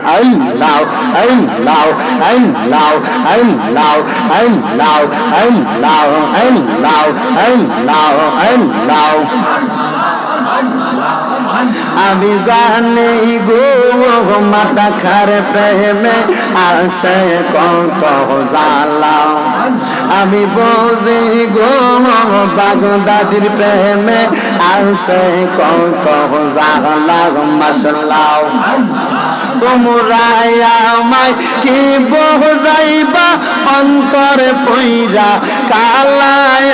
Allah, Allah, Allah, Allah, Allah, Allah, Allah, Allah, আমি জানি গো মাতা খার প্রেমে আছে কত জালা আমি বুঝি গো বাগদাদির প্রেমে আছে কত জালা মশলাও তোমরা আমায় কি বোঝাইবা? অন্তরে পইরা কালায়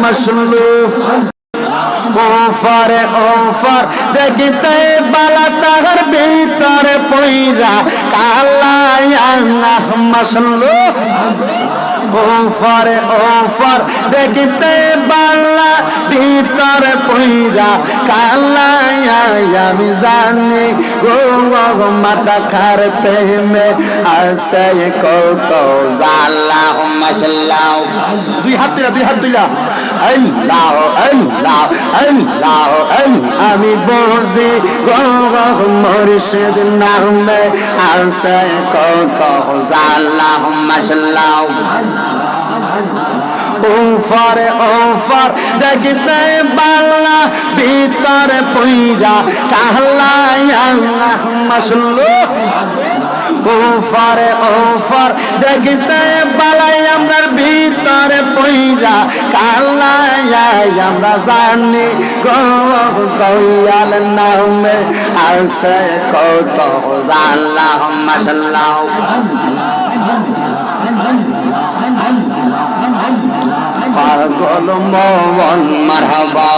মশলু ওফার ওফর, দেখিতে বালা তাহার ভিতরে পইরা কালায়া মশলু ওফর ওফর দেখিতে বালা ভিতরে পইরা কালায়া আমি জানি গো মাতা খার প্রেমে আছে কত জালা মশলাও দুই হাত দিলা দুই হাত দিলা আল্লাহ আল্লাহ আল্লাহ আমি বসি গো মুর্শিদ নামে আছে কত জালা মশলাও ওফর ওফর দেখতে বাল্লা ভিতরে পইরা কাহলায়া মশলু ওফরে ওফর দেখতে বালাই আমরার ভিতরে পইরা কালায়া আমরা জানি গো দয়াল নামে আছে কত জাল্লাহ মাশাল্লাহ পাগল মন মারহাবা।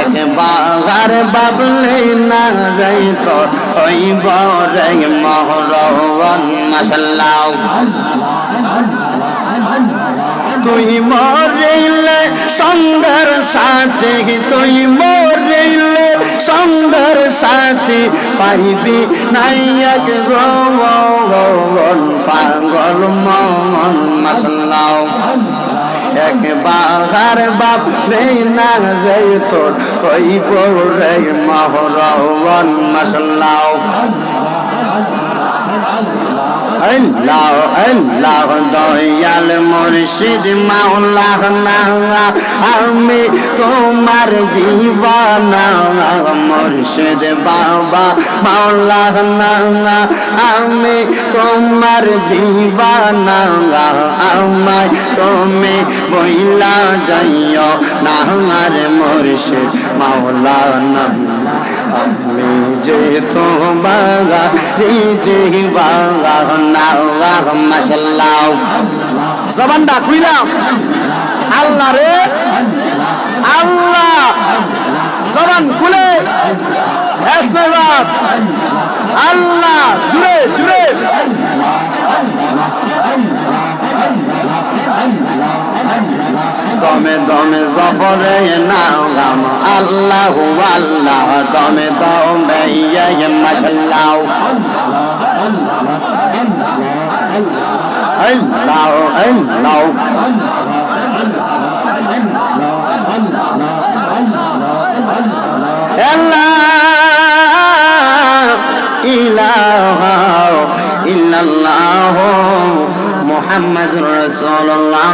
একবার বাবলে না যাই তো ওই বরে মহরণ মাসাল্লাহ তুই মরিলে সঙ্গের সাথে, তুই মরিলে সঙ্গের সাথে পাইবি নাইয়াক রোন পাগল মন মাসাল্লাহ একবার বাপ রে না রে তোর কইব রে মহরওয়ান মাসাল্লাহ আল্লাহ দয়াল মুর্শিদ মাওলাহ না আমি তোমার দিওয়ানা মুর্শিদ বাবা মাওলাহ না আমি তোমার দিওয়ানা আমায় তুমি বইলা যাইও না আমার মুর্শিদ মাওলানা, আমি যে তোমারা জবান ডাক হইলাম আল্লাহ রে। আল্লাহ। জবান খুলে। আল্লাহ। জুড়ে জুড়ে। দমে দমে জফরে নাও গাম আল্লাহ আল্লাহ, দমে দমে ইয়ে মাশাল্লাহ। আল্লাহ আল্লাহ। ইল্লাল্লাহ, মুহাম্মাদুর রাসূলুল্লাহ।